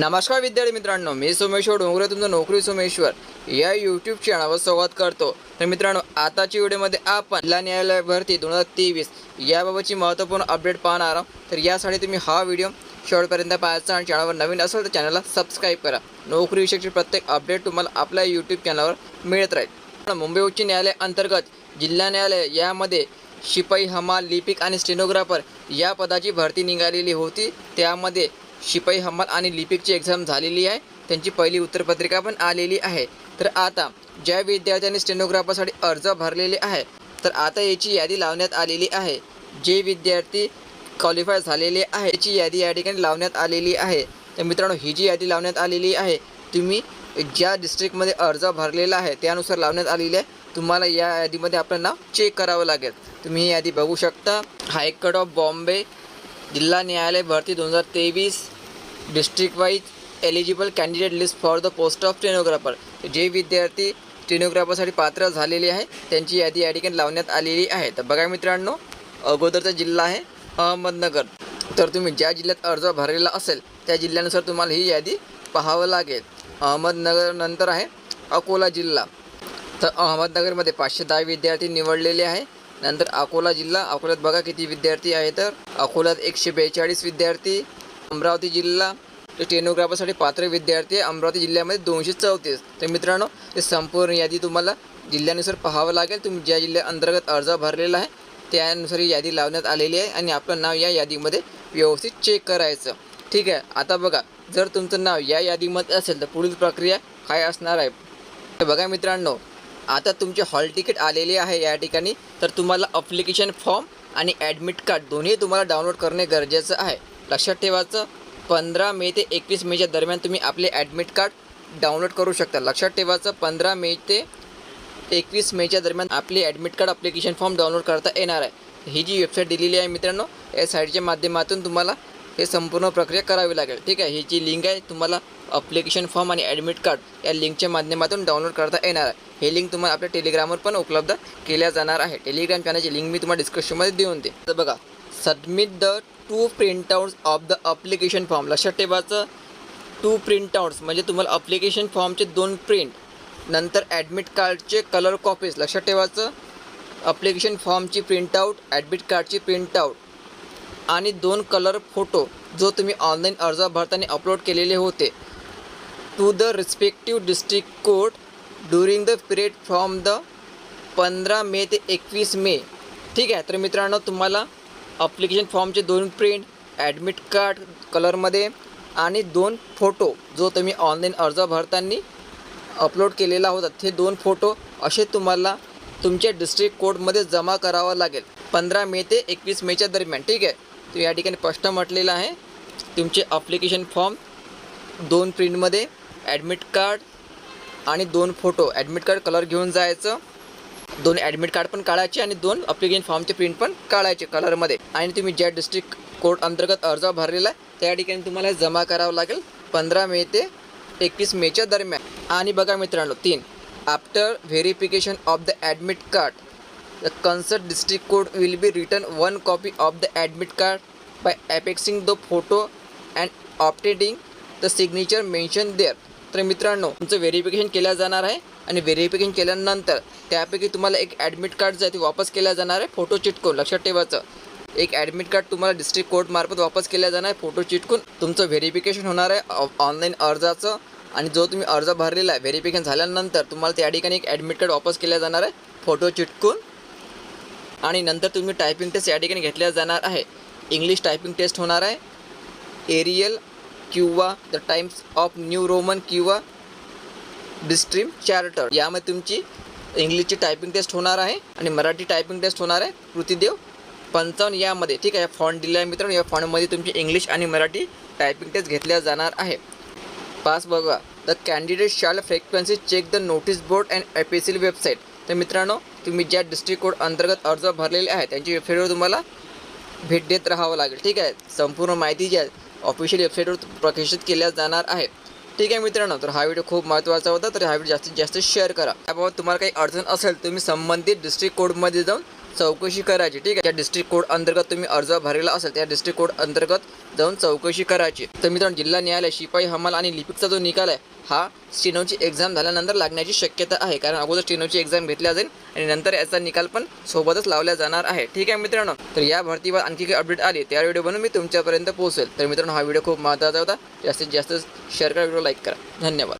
नमस्कार विद्यार्थी मित्रांनो मी सोमेश्वर डोंगरे तुमचं नोकरी सोमेश्वर. या यूट्यूब चॅनलवर स्वागत करतो. तर मित्रांनो आताच्या व्हिडिओमध्ये आपण जिल्हा न्यायालय भरती दोन हजार तेवीस याबाबतची महत्त्वपूर्ण अपडेट पाहणार आहोत. तर यासाठी तुम्ही हा व्हिडिओ शेवटपर्यंत पाहायचा आणि चॅनलवर नवीन असेल तर चॅनलला सबस्क्राईब करा. नोकरीविषयीची प्रत्येक अपडेट तुम्हाला आपल्या यूट्यूब चॅनलवर मिळत राहील. मुंबई उच्च न्यायालय अंतर्गत जिल्हा न्यायालय यामध्ये शिपाई हमाल लिपिक आणि स्टेनोग्राफर या पदाची भरती निघालेली होती. त्यामध्ये शिपाई हमाल आणि लिपिकची एक्झाम झालेली आहे. त्यांची पहिली उत्तरपत्रिका पण आलेली आहे. तर आता ज्या विद्यार्थ्यांनी स्टेनोग्राफरसाठी अर्ज भरलेले आहे तर आता याची यादी लावण्यात आलेली आहे. जे विद्यार्थी क्वालिफाय झालेले आहे याची यादी या ठिकाणी लावण्यात आलेली आहे. तर मित्रांनो ही जी यादी लावण्यात आलेली आहे तुम्ही ज्या डिस्ट्रिक्टमध्ये अर्ज भरलेला आहे त्यानुसार लावण्यात आलेली आहे. तुम्हाला या यादीमध्ये आपलं नाव चेक करावं लागेल. तुम्ही ही यादी बघू शकता. हायकोर्ट ऑफ बॉम्बे जिल्हा न्यायालय भरती दोन हजार तेवीस district wise eligible candidate list for the post of stenographer जे विद्यार्थी स्टेनोग्राफरसाठी पात्र झालेले आहे त्यांची यादी या ठिकाणी लावण्यात आलेली आहे. तर बघा मित्रांनो अगोदरचा जिल्हा आहे अहमदनगर. तर तुम्ही ज्या जिल्ह्यात अर्ज भरलेला असेल त्या जिल्ह्यानुसार तुम्हाला ही यादी पाहावं लागेल. अहमदनगर नंतर आहे अकोला जिल्हा. तर अहमदनगरमध्ये पाचशे दहा विद्यार्थी निवडलेले आहे नंतर अकोला जिल्हा. अकोल्यात बघा किती विद्यार्थी आहे तर अकोल्यात एकशे बेचाळीस विद्यार्थी अमरावती जिल्हा स्टेनोग्राफरसाठी पात्र विद्यार्थी आहे. अमरावती जिल्ह्यामध्ये दोनशे चौतीस. तर मित्रांनो ते संपूर्ण यादी तुम्हाला जिल्ह्यानुसार पाहावं लागेल. तुम्ही ज्या जिल्ह्या अंतर्गत अर्ज भरलेला आहे त्यानुसार ही यादी लावण्यात आलेली आहे आणि आपलं नाव या यादीमध्ये व्यवस्थित चेक करायचं. ठीक आहे? आता बघा जर तुमचं नाव या यादीमध्ये असेल तर पुढील प्रक्रिया काय असणार आहे? तर बघा मित्रांनो आता तुमचे हॉल तिकीट आलेले आहे या ठिकाणी. तर तुम्हाला अप्लिकेशन फॉर्म आणि ॲडमिट कार्ड दोन्ही तुम्हाला डाउनलोड करणे गरजेचं आहे. लक्षात ठेवायचं पंधरा मे ते एकवीस मेच्या दरम्यान तुम्ही आपले ॲडमिट कार्ड डाउनलोड करू शकता. लक्षात ठेवायचं पंधरा मे ते एकवीस मेच्या दरम्यान आपली admit card application form download करता येणार आहे. ही जी वेबसाईट दिलेली आहे मित्रांनो या साईटच्या माध्यमातून तुम्हाला हे संपूर्ण प्रक्रिया करावी लागेल. ठीक आहे? ही जी लिंक आहे. तुम्हाला अप्लिकेशन फॉर्म आणि ॲडमिट कार्ड या लिंकच्या माध्यमातून डाउनलोड करता येणार आहे. हे लिंक तुम्हाला आपल्या टेलिग्रामवर पण उपलब्ध केल्या जाणार आहे. टेलिग्राम चॅनलची लिंक मी तुम्हाला डिस्क्रिप्शनमध्ये देऊन दे तर बघा submit the two printouts of the application form लक्षात ठेवायचं टू प्रिंटआउट्स म्हणजे तुम्हाला अप्लिकेशन फॉर्मचे दोन प्रिंट नंतर ॲडमिट कार्डचे कलर कॉपीज लक्षात ठेवायचं अप्लिकेशन फॉर्मची प्रिंटआउट ॲडमिट कार्डची प्रिंटआउट आणि दोन कलर फोटो जो तुम्ही ऑनलाईन अर्ज भरताना अपलोड केलेले होते. To the respective district court during the period from the पंधरा मे ते एकवीस मे. ठीक आहे? तर मित्रांनो तुम्हाला अप्लिकेशन फॉर्मचे दोन प्रिंट ॲडमिट कार्ड कलरमध्ये आणि दोन फोटो जो तुम्ही ऑनलाईन अर्ज भरताना अपलोड केलेला होता ते दोन फोटो असे तुम्हाला तुमच्या डिस्ट्रिक्ट कोर्टमध्ये जमा करावं लागेल. पंधरा मे ते एकवीस मेच्या दरम्यान. ठीक आहे? तर या ठिकाणी स्पष्ट म्हटलेलं आहे. तुमचे अप्लिकेशन फॉर्म दोन प्रिंटमध्ये ॲडमिट कार्ड आणि दोन फोटो ॲडमिट कार्ड कलर घेऊन जायचं. दोन ॲडमिट कार्ड पण काढायचे आणि दोन अप्लिकेशन फॉर्मचे प्रिंट पण काढायचे कलरमध्ये आणि तुम्ही ज्या डिस्ट्रिक्ट कोर्ट अंतर्गत अर्ज भरलेला आहे त्या ठिकाणी तुम्हाला जमा करावं लागेल पंधरा मे ते एकवीस मेच्या दरम्यान. आणि बघा मित्रांनो तीन. After verification of the admit card the concerned district court will be return one copy of the admit card by affixing the photo and attesting the signature mention there तर मित्रांनो तुमचं व्हेरिफिकेशन केलं जाणार आहे आणि व्हेरिफिकेशन केल्यानंतर त्यापैकी तुम्हाला एक ॲडमिट कार्ड जे आहे ते वापस केलं जाणार आहे फोटो चिटकून लक्षात ठेवायचं. एक ॲडमिट कार्ड तुम्हाला डिस्ट्रिक्ट कोर्टमार्फत वापस केलं जाणार आहे फोटो चिटकून तुमचं व्हेरिफिकेशन होणार आहे ऑनलाईन अर्जाचं. आणि जो तुम्ही अर्ज भरलेला आहे व्हेरिफिकेशन झाल्यानंतर तुम्हाला त्या ठिकाणी एक ॲडमिट कार्ड वापस केलं जाणार आहे फोटो चिटकून आणि नंतर तुम्ही टायपिंग टेस्ट या ठिकाणी घेतल्या जाणार आहे. इंग्लिश टायपिंग टेस्ट होणार आहे. एरियल किंवा the Times of New Roman किंवा डिस्ट्रीम चार्टर यामध्ये तुमची इंग्लिशची टायपिंग टेस्ट होणार आहे आणि मराठी टायपिंग टेस्ट होणार आहे. कृतीदेव पंचावन्न यामध्ये ठीक आहे फॉन्ट दिला आहे मित्रांनो. या फॉन्टमध्ये तुमची इंग्लिश आणि मराठी टायपिंग टेस्ट घेतल्या जाणार आहे. पास बघा. The candidate shall frequently check the notice board and of website तर मित्रांनो तुम्ही ज्या डिस्ट्रिक्ट कोड अंतर्गत अर्ज भरलेले आहे त्यांची वेबसाईटवर तुम्हाला भेट देत राहावं लागेल. ठीक आहे? संपूर्ण माहिती जी आहे ऑफिशियल वेबसाईटवर प्रकाशित केल्या जाणार आहे. ठीक आहे मित्रांनो? तर हा व्हिडिओ खूप महत्त्वाचा होता तर हा व्हिडिओ जास्तीत जास्त शेअर करा. त्याबाबत तुम्हाला काही अडचण असेल तुम्ही संबंधित डिस्ट्रिक्ट कोडमध्ये जाऊन चौकशी करायची ठीक आहे? ज्या डिस्ट्रिक्ट कोड अंतर्गत तुम्ही अर्ज भरलेला असेल त्या डिस्ट्रिक्ट कोड अंतर्गत जाऊन चौकशी करायची. तर मित्रांनो जिल्हा न्यायालय शिपाई हमाल आणि लिपिकचा जो निकाल आहे हा स्टेनोची एक्झाम झाल्यानंतर लागण्याची शक्यता आहे. कारण अगोदर स्टेनोची एक्झाम घेतल्या जाईल आणि नंतर याचा निकाल पण सोबतच लावला जाणार आहे. ठीक आहे मित्रांनो? तर या भरतीवर आणखी काही अपडेट आली त्या व्हिडिओ बनवून मी तुमच्यापर्यंत पोहोचेल. तर मित्रांनो हा व्हिडिओ खूप महत्त्वाचा होता. जास्तीत जास्त शेअर करा व्हिडिओ लाईक करा. धन्यवाद.